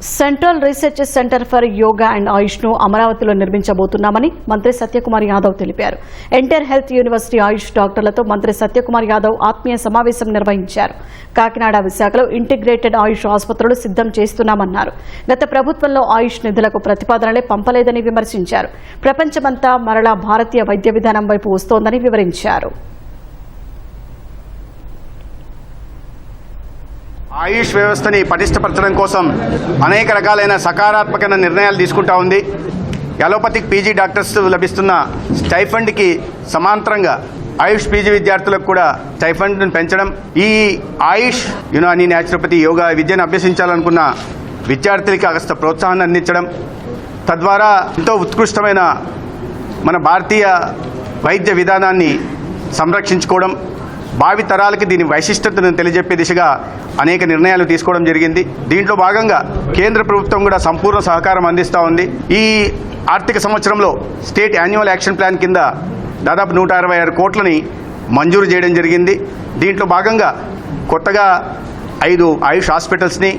Central research centre for yoga and ఆయుష్ను అమరావతిలో నిర్మించబోతున్నామని మంత్రి సత్యకుమార్ యాదవ్ తెలిపారు. ఎంటర్ హెల్త్ యూనివర్సిటీ ఆయుష్ డాక్టర్లతో మంత్రి సత్యకుమార్ యాదవ్ ఆత్మీయ సమావేశం నిర్వహించారు. కాకినాడ విశాఖలో ఇంటిగ్రేటెడ్ ఆయుష్ ఆసుపత్రులు సిద్దం చేస్తున్నామన్నారు. గత ప్రభుత్వంలో ఆయుష్ నిధులకు ప్రతిపాదనలే పంపలేదని విమర్శించారు. ప్రపంచమంతా మరలా భారతీయ వైద్య విధానం వైపు వస్తోందని వివరించారు. ఆయుష్ వ్యవస్థని పటిష్టపరచడం కోసం అనేక రకాలైన సకారాత్మకమైన నిర్ణయాలు తీసుకుంటా ఉంది. అలోపతిక్ పీజీ డాక్టర్స్ లభిస్తున్న స్టైఫండ్కి సమాంతరంగా ఆయుష్ పీజీ విద్యార్థులకు కూడా స్టైఫండ్ను పెంచడం ఈ ఆయుష్ యునాని న్యాచురోపతి యోగా విద్యను అభ్యసించాలనుకున్న విద్యార్థులకి అగస్త ప్రోత్సాహాన్ని అందించడం. తద్వారా ఎంతో ఉత్కృష్టమైన మన భారతీయ వైద్య విధానాన్ని సంరక్షించుకోవడం భావి తరాలకి దీని వైశిష్టతను తెలియజెప్పే దిశగా అనేక నిర్ణయాలు తీసుకోవడం జరిగింది. దీంట్లో భాగంగా కేంద్ర ప్రభుత్వం కూడా సంపూర్ణ సహకారం అందిస్తూ ఉంది. ఈ ఆర్థిక సంవత్సరంలో స్టేట్ యాన్యువల్ యాక్షన్ ప్లాన్ కింద దాదాపు నూట అరవై ఆరు కోట్లని మంజూరు చేయడం జరిగింది. దీంట్లో భాగంగా కొత్తగా ఐదు ఆయుష్ హాస్పిటల్స్ని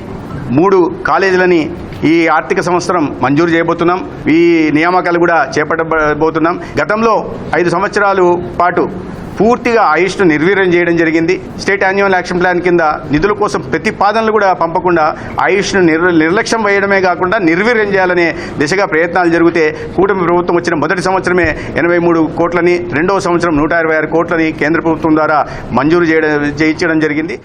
మూడు కాలేజీలని ఈ ఆర్థిక సంవత్సరం మంజూరు చేయబోతున్నాం. ఈ నియామకాలు కూడా చేపట్టబోతున్నాం. గతంలో ఐదు సంవత్సరాలు పాటు పూర్తిగా ఆయుష్ను నిర్వీర్యం చేయడం జరిగింది. స్టేట్ యాన్యువల్ యాక్షన్ ప్లాన్ కింద నిధుల కోసం ప్రతిపాదనలు కూడా పంపకుండా ఆయుష్ను నిర్ నిర్లక్ష్యం వేయడమే కాకుండా నిర్వీర్యం చేయాలనే దిశగా ప్రయత్నాలు జరిగితే కూటమి ప్రభుత్వం వచ్చిన మొదటి సంవత్సరమే ఎనభై మూడు కోట్లని రెండవ సంవత్సరం నూట ఇరవై ఆరు కోట్లని కేంద్ర ప్రభుత్వం ద్వారా మంజూరు చేయడం చేయించడం జరిగింది.